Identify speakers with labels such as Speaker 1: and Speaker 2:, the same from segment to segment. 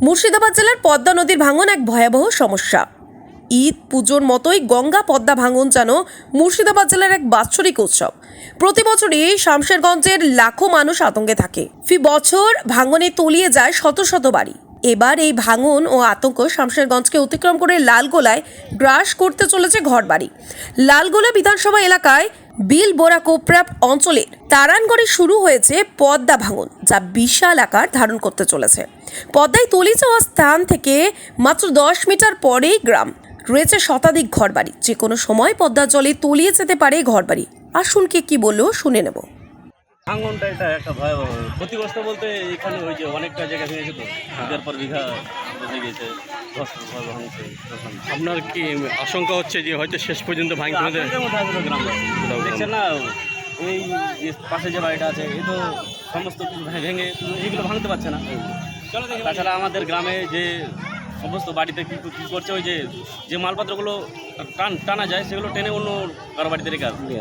Speaker 1: মুর্শিদাবাদ জেলার পদ্মা নদীর ভাঙন এক ভয়াবহ সমস্যা। ঈদ, পুজোর মতোই গঙ্গা পদ্মা ভাঙন যেন মুর্শিদাবাদ জেলার এক বাৎসরিক উৎসব। প্রতি বছরই শামশেরগঞ্জের লাখো মানুষ আতঙ্কে থাকে। ফি বছর ভাঙনে তলিয়ে যায় শত শত বাড়ি। এবার এই ভাঙন ও আতঙ্ক শামশেরগঞ্জকে অতিক্রম করে লালগোলায় গ্রাস করতে চলেছে ঘরবাড়ি। লালগোলা বিধানসভা এলাকায় বিল বোরা কোপ্রাপ অঞ্চলে তারানগড়ে শুরু হয়েছে পদ্মা ভাঙন, যা বিশাল আকার ধারণ করতে চলেছে। পদ্মায় তলি যাওয়া স্থান থেকে মাত্র দশ মিটার পরেই গ্রাম। রয়েছে শতাধিক ঘরবাড়ি যে কোনো সময় পদ্মার জলে তলিয়ে যেতে পারে ঘরবাড়ি। আসুন কে কি বলল শুনে নেব।
Speaker 2: ভাঙনটা এটা একটা ভয়াবহ ক্ষতিগ্রস্ত বলতে এখানে ওই যে অনেকটা জায়গা ভেঙেছে তো। বিঘার পর বিঘা বেঁচে গেছে
Speaker 3: আপনার কি আশঙ্কা হচ্ছে যে হয়তো শেষ পর্যন্ত ভাঙতে।
Speaker 2: দেখছেন না এই যে পাশে যে বাড়িটা আছে এই তো সমস্ত কিছু ভেঙে এগুলো ভাঙতে পারছে না। তাছাড়া আমাদের গ্রামে যে সমস্ত বাড়িতে কি কি করছে ওই যে যে মালপত্রগুলো টান টানা যায় সেগুলো টেনে অন্য কারও বাড়িতে রেখে আসবে।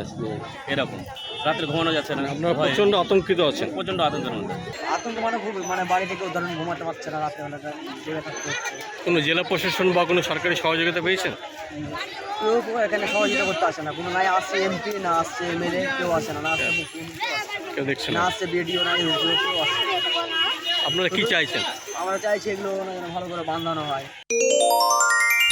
Speaker 2: এরকম। রাত্রে ঘুমানো যাচ্ছে না।
Speaker 3: আপনারা প্রচণ্ড আতঙ্কিত আছেন।
Speaker 2: প্রচণ্ড আতঙ্কের মধ্যে।
Speaker 4: আতঙ্ক মানে খুব মানে বাড়ি থেকে ধরুন ঘুমাতে পারছে না জেগে
Speaker 3: কোনো জেলা প্রশাসন বা কোনো সরকারি সহযোগিতা পেয়েছেন?
Speaker 4: কেউ এখানে সহযোগিতা করতে আসে না। কোনো নাই আসছে এমপি না আসছে এমএলএ কেউ আসে না না আসছে মুখ্যমন্ত্রী কেউ আসে না। আসছে বিডিও না কেউ আসে না।
Speaker 3: আপনারা কি চাইছেন?
Speaker 4: আমরা চাইছি এগুলো যেন ভালো করে বাঁধানো হয়।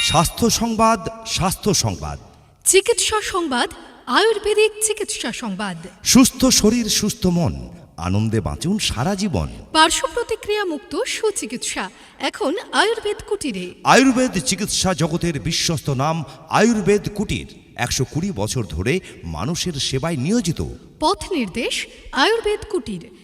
Speaker 5: স্বাস্থ্য সংবাদ স্বাস্থ্য সংবাদ।
Speaker 6: চিকিৎসা সংবাদ আয়ুর্বেদিক চিকিৎসা সংবাদ।
Speaker 5: সুস্থ শরীর সুস্থ মন। আনন্দে বাঁচুন সারা জীবন।
Speaker 6: পার্শ্ব প্রতিক্রিয়া মুক্ত সুচিকিৎসা। এখন আয়ুর্বেদ কুটিরে।
Speaker 5: আয়ুর্বেদ চিকিৎসা জগতের বিশ্বস্ত নাম আয়ুর্বেদ কুটির। একশো কুড়ি বছর ধরে মানুষের সেবায় নিয়োজিত।
Speaker 6: পথ নির্দেশ আয়ুর্বেদ কুটির।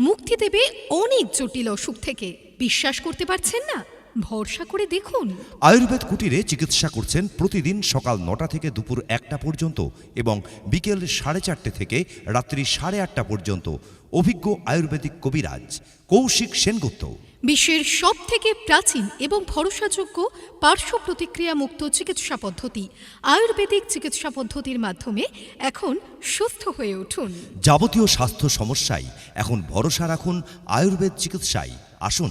Speaker 6: মুক্তি দেবে অনেক জটিল অসুখ থেকে। বিশ্বাস করতে পারছেন না? ভরসা করে দেখুন।
Speaker 5: আয়ুর্বেদ কুটিরে চিকিৎসা করছেন প্রতিদিন সকাল নটা থেকে দুপুর একটা পর্যন্ত এবং বিকেল সাড়ে চারটে থেকে রাত্রি সাড়ে আটটা পর্যন্ত। অভিজ্ঞ আয়ুর্বেদিক কবিরাজ কৌশিক সেনগুপ্ত।
Speaker 6: বিশ্বের সব থেকে প্রাচীন এবং ভরসাযোগ্য পার্শ্ব প্রতিক্রিয়া মুক্ত চিকিৎসা পদ্ধতি, আয়ুর্বেদিক চিকিৎসা পদ্ধতির মাধ্যমে এখন সুস্থ হয়ে উঠুন।
Speaker 5: যাবতীয় স্বাস্থ্য সমস্যায় এখন ভরসা রাখুন আয়ুর্বেদ চিকিৎসায়। আসুন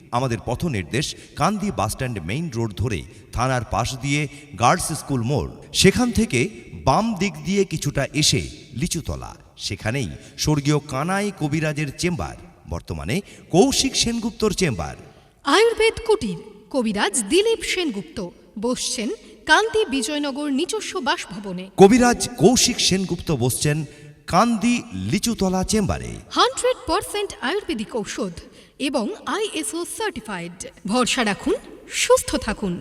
Speaker 5: আমাদের পথ নির্দেশ কান্দি বাসস্ট্যান্ড মেইন রোড ধরে থানার পাশ দিয়ে গার্লস স্কুল মোড়। সেখান থেকে বাম দিক দিয়ে কিছুটা এসে লিচুতলা। সেখানেই স্বর্গীয় কানাই কবিরাজের চেম্বার বর্তমানে কৌশিক সেনগুপ্তর চেম্বার।
Speaker 6: আয়ুর্বেদ কুটির কবিরাজ দিলীপ সেনগুপ্ত বসছেন কান্দি বিজয়নগর নিজস্ব বাসভবনে।
Speaker 5: কবিরাজ কৌশিক সেনগুপ্ত বসছেন কান্দি লিচুতলা চেম্বারে।
Speaker 6: হান্ড্রেড পারসেন্ট আয়ুর্বেদিক ঔষধ। এবং আইএসও সার্টিফাইড ভরসা রাখুন সুস্থ থাকুন।